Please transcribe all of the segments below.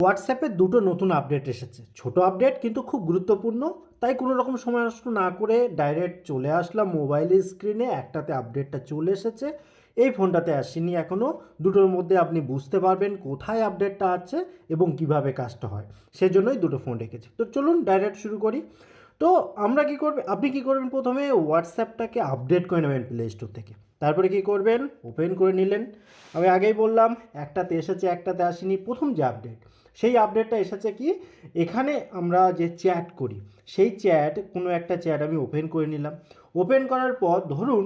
হোয়াটসঅ্যাপে দুটো নতুন আপডেট এসেছে। ছোট আপডেট কিন্তু খুব গুরুত্বপূর্ণ, তাই কোনো রকম সময় নষ্ট না করে ডাইরেক্ট চলে আসলাম মোবাইলের স্ক্রিনে, একটাতে আপডেটটা চলে এসেছে। এই ফোনটাতে আসেনি এখনও দুটোর মধ্যে আপনি বুঝতে পারবেন কোথায় আপডেটটা আছে এবং কীভাবে কাজটা হয়। সেজন্যই দুটো ফোন রেখেছি। তো চলুন ডাইরেক্ট শুরু করি। তো আমরা কি করবেন আপনি কি করবেন প্রথমে হোয়াটসঅ্যাপটাকে আপডেট করে নেবেন প্লে স্টোর থেকে। তারপরে কি করবেন ওপেন করে নিলেন। আমি আগেই বললাম, একটাতে এসেছে, একটাতে আসেনি, প্রথম যে আপডেট সেই আপডেটটা এসেছে কি, এখানে আমরা যে চ্যাট করি, সেই চ্যাট কোনো একটা চ্যাট আমি ওপেন করে নিলাম। ওপেন করার পর ধরুন,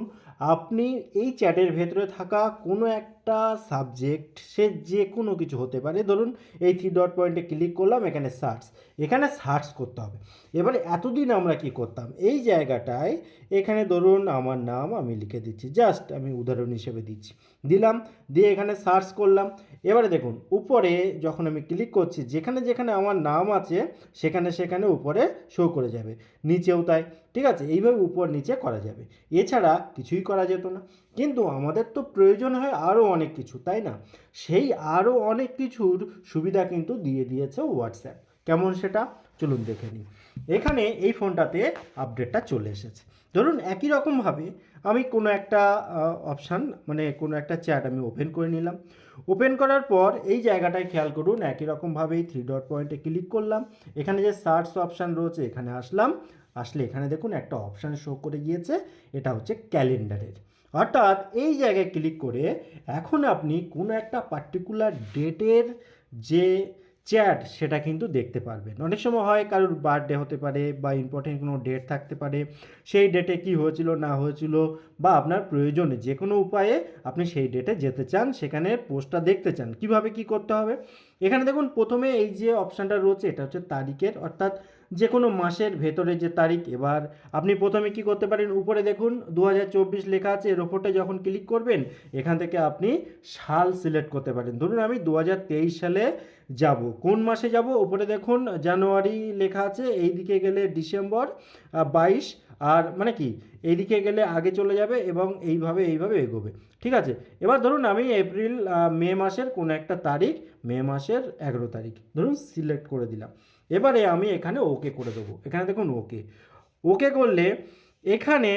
আপনি এই চ্যাটের ভেতরে থাকা কোনো একটা সাবজেক্ট সে যে কোনো কিছু হতে পারে। ধরুন এই থ্রি ডট পয়েন্টে ক্লিক করলাম, এখানে সার্চ এখানে সার্চ করতে হবে। এবারে এতদিন আমরা কি করতাম? এই জায়গাটায় এখানে ধরুন আমার নাম আমি লিখে দিচ্ছি জাস্ট আমি উদাহরণ হিসেবে দিচ্ছি। দিলাম, দিয়ে এখানে সার্চ করলাম। এবারে দেখুন, উপরে যখন আমি ক্লিক করছি, যেখানে যেখানে আমার নাম আছে, সেখানে সেখানে উপরে শো করে যাবে। নিচেও তাই, ঠিক আছে? এইভাবে উপর নিচে করা যাবে। এছাড়া কিছুই করা যেত না। কিন্তু আমাদের তো প্রয়োজন হয় আরও অনেক কিছু, তাই না? সেই আরও অনেক কিছুর সুবিধা কিন্তু দিয়ে দিয়েছে হোয়াটসঅ্যাপ কেমন সেটা? চলুন দেখে নিই। এখানে এই ফোনটাতে আপডেটটা চলে এসেছে। ধরুন একই রকমভাবে আমি কোনো একটা অপশান মানে কোনো একটা চ্যাট আমি ওপেন করে নিলাম। ওপেন করার পর এই জায়গাটায় খেয়াল করুন, একই রকমভাবেই থ্রি ডট পয়েন্টে ক্লিক করলাম। এখানে যে সার্চ অপশান রয়েছে, এখানে আসলাম। আসলে এখানে দেখুন একটা অপশান শো করে গিয়েছে, এটা হচ্ছে ক্যালেন্ডারের অর্থাৎ এই জায়গায় ক্লিক করে এখন আপনি কোনো একটা পার্টিকুলার ডেটের যে চ্যাট সেটা কিন্তু দেখতে পারবেন। অনেক সময় হয় কারোর বার্থডে হতে পারে বা ইম্পর্টেন্ট কোনো ডেট থাকতে পারে। সেই ডেটে কি হয়েছিল, না হয়েছিল বা আপনার প্রয়োজনে যে কোনো উপায়ে আপনি সেই ডেটে যেতে চান, সেখানে পোস্টটা দেখতে চান। কীভাবে কি করতে হবে? এখানে দেখুন, প্রথমে এই যে অপশানটা রয়েছে, এটা হচ্ছে তারিখের। অর্থাৎ যে কোনো মাসের ভেতরে যে তারিখ, এবার আপনি প্রথমে কি করতে পারেন? উপরে দেখুন দু হাজার চব্বিশ লেখা আছে, এর ওপরটা যখন ক্লিক করবেন, এখান থেকে আপনি সাল সিলেক্ট করতে পারেন। ধরুন আমি দু হাজার তেইশ সালে যাব। কোন মাসে যাব? উপরে দেখুন, জানুয়ারি লেখা আছে এই দিকে গেলে ডিসেম্বর বাইশ, আর মানে কি, এইদিকে গেলে আগে চলে যাবে এবং এইভাবে এইভাবে এগোবে। ঠিক আছে? এবার ধরুন আমি এপ্রিল মে মাসের কোনো একটা তারিখ, মে মাসের এগারো তারিখ। ধরুন সিলেক্ট করে দিলাম। এবারে আমি এখানে ওকে করে দেবো। এখানে দেখুন ওকে ওকে করলে এখানে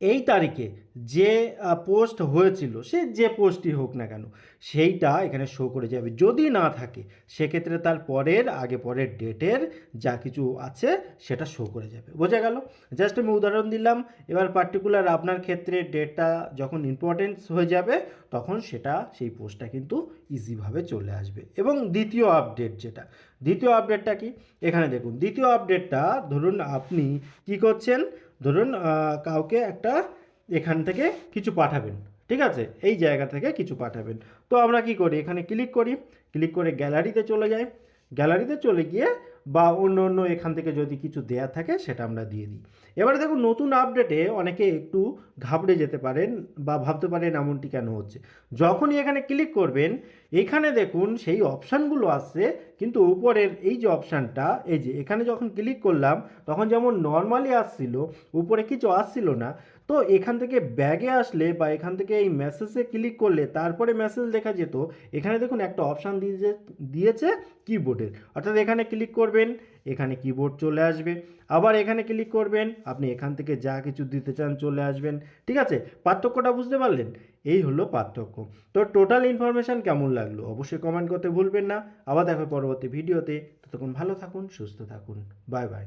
এই তারিখে যে পোস্ট হয়েছিল, সে যে পোস্টই হোক না কেন, সেইটা এখানে শো করে যাবে। যদি না থাকে, সেক্ষেত্রে তার পরের, আগে পরের ডেটের যা কিছু আছে, সেটা শো করে যাবে। বোঝা গেল? জাস্ট আমি উদাহরণ দিলাম, এবার পার্টিকুলার আপনার ক্ষেত্রে ডেটটা যখন ইম্পর্টেন্স হয়ে যাবে, তখন সেটা, সেই পোস্টটা কিন্তু ইজিভাবে চলে আসবে। এবং দ্বিতীয় আপডেট যেটা, দ্বিতীয় আপডেটটা কি? এখানে দেখুন, দ্বিতীয় আপডেটটা ধরুন আপনি কি করছেন? ধরুন কাউকে একটা এখান থেকে কিছু পাঠাবেন, ঠিক আছে? এই জায়গা থেকে কিছু পাঠাবেন। তো আমরা কি করি? এখানে ক্লিক করি ক্লিক করে গ্যালারিতে চলে যাই। গ্যালারিতে চলে গিয়ে বা অন্য অন্য এখান থেকে যদি কিছু দেয়া থাকে, সেটা আমরা দিয়ে দিই। এবারে দেখুন, নতুন আপডেটে অনেকে একটু ঘাবড়ে যেতে পারেন বা ভাবতে পারেন এমনটি কেন হচ্ছে। যখনই এখানে ক্লিক করবেন, এখানে দেখুন সেই অপশানগুলো আসছে, কিন্তু উপরের এই যে অপশানটা, এই যে এখানে যখন ক্লিক করলাম, তখন যেমন নর্মালি আসছিল, উপরে কিছু আসছিল না তো এখান থেকে ব্যাগে আসলে বা এখান থেকে এই মেসেজে ক্লিক করলে তারপরে মেসেজ দেখা যেত, এখানে দেখুন একটা অপশান দিয়ে দিয়েছে কিবোর্ডের অর্থাৎ এখানে ক্লিক করবেন, এখানে কিবোর্ড চলে আসবে। আবার এখানে ক্লিক করবেন, আপনি এখান থেকে যা কিছু দিতে চান চলে আসবেন। ঠিক আছে? পার্থক্যটা বুঝতে পারলেন? এই হলো পার্থক্য। তো টোটাল ইনফরমেশান কেমন লাগল? অবশ্যই কমেন্ট করতে ভুলবেন না। আবার দেখো পরবর্তী ভিডিওতে ততক্ষণ ভালো থাকুন, সুস্থ থাকুন। Bye bye